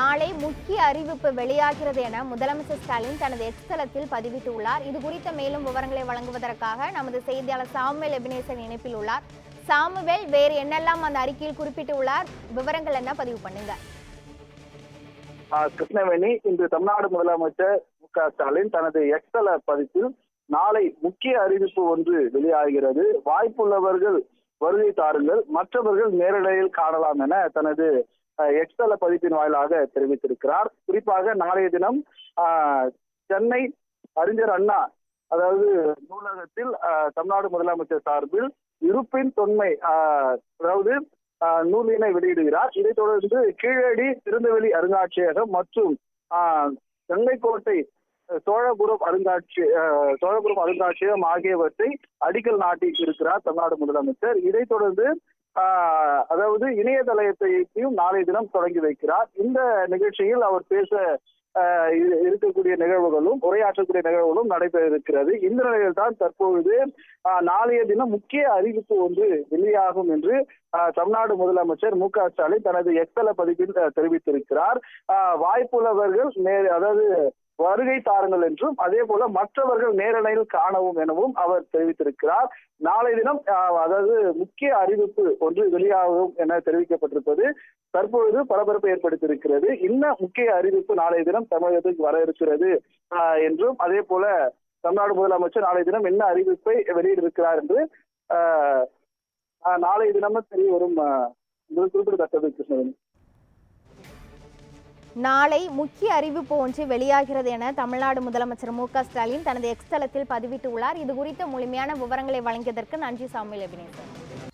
நாளை முக்கிய அறிவிப்பு வெளியாகிறது என முதலமைச்சர் ஸ்டாலின் தனது எக்ஸ் பதிவிட்டுள்ளார். இது குறித்த மேலும் விவரங்களை வழங்குவதற்காக நமது செய்தியாளர் சாமுவேல் எபினேசன் இணைப்பில் உள்ளார். சாமுவேல் வேறு என்னெல்லாம் அந்த அறிக்கையில் குறிப்பிட்டுள்ளார்? விவரங்கள் என்ன? பதிவு பண்ணுங்க. ஆஹ் கிருஷ்ணவேணி இன்று தமிழ்நாடு முதலமைச்சர் மு க ஸ்டாலின் தனது எக்ஸல பதிப்பில் நாளை முக்கிய அறிவிப்பு ஒன்று வெளியாகிறது. வாய்ப்புள்ளவர்கள் வருகை தாருங்கள் மற்றவர்கள் நேரடியில் காணலாம் என தனது எக்ஸல பதிப்பின் வாயிலாக தெரிவித்திருக்கிறார். குறிப்பாக நாளைய தினம் சென்னை அறிஞர் அண்ணா அதாவது நூலகத்தில் தமிழ்நாடு முதலமைச்சர் சார்பில் இருப்பின் தொன்மை அதாவது நூலினை வெளியிடுகிறார். இதைத் தொடர்ந்து கீழடி திருநெல்வேலி அருங்காட்சியகம் மற்றும் ஆஹ், கங்கைக்கோட்டை சோழபுரம் அருங்காட்சி சோழபுரம் அருங்காட்சியகம் ஆகியவற்றை அடிக்கல் நாட்டி இருக்கிறார் தமிழ்நாடு முதலமைச்சர். இதைத் தொடர்ந்து அதாவது இணையதளத்தையும் நாளைய தினம் தொடங்கி வைக்கிறார். இந்த நிகழ்ச்சியில் அவர் பேச ஆஹ், இருக்கக்கூடிய நிகழ்வுகளும் உரையாற்றக்கூடிய நிகழ்வுகளும் நடைபெற இருக்கிறது இந்த நிலையில் தான் தற்பொழுது ஆஹ், நாளைய தினம் முக்கிய அறிவிப்பு ஒன்று வெளியாகும் என்று ஆஹ், தமிழ்நாடு முதலமைச்சர் மு க ஸ்டாலின் தனது எக்ஸல பதிப்பில் தெரிவித்திருக்கிறார். ஆஹ், வாய்ப்புள்ளவர்கள் நேர் அதாவது வருகை தாருங்கள் என்றும் அதே போல மற்றவர்கள் நேரலையில் காணவும் எனவும் அவர் தெரிவித்திருக்கிறார். நாளை தினம் அதாவது முக்கிய அறிவிப்பு ஒன்று வெளியாகும் என தெரிவிக்கப்பட்டிருப்பது தற்பொழுது பரபரப்பை ஏற்படுத்தியிருக்கிறது. இந்த முக்கிய அறிவிப்பு நாளைய தினம் தமிழகத்துக்கு வர இருக்கிறது ஆஹ், என்றும் அதே போல தமிழ்நாடு முதலமைச்சர் நாளைய தினம் என்ன அறிவிப்பை வெளியிட்டிருக்கிறார் என்று ஆஹ், ஆஹ், நாளைய தினமும் தெரிய வரும் குறிப்பிடத்தக்கது கிருஷ்ணவேணி. நாளை முக்கிய அறிவிப்பு ஒன்று வெளியாகிறது என தமிழ்நாடு முதலமைச்சர் மு க ஸ்டாலின் தனது எக்ஸ்தலத்தில் பதிவிட்டுள்ளார். இது குறித்த முழுமையான விவரங்களை வழங்கியதற்கு நன்றி சாமி எபினேசன்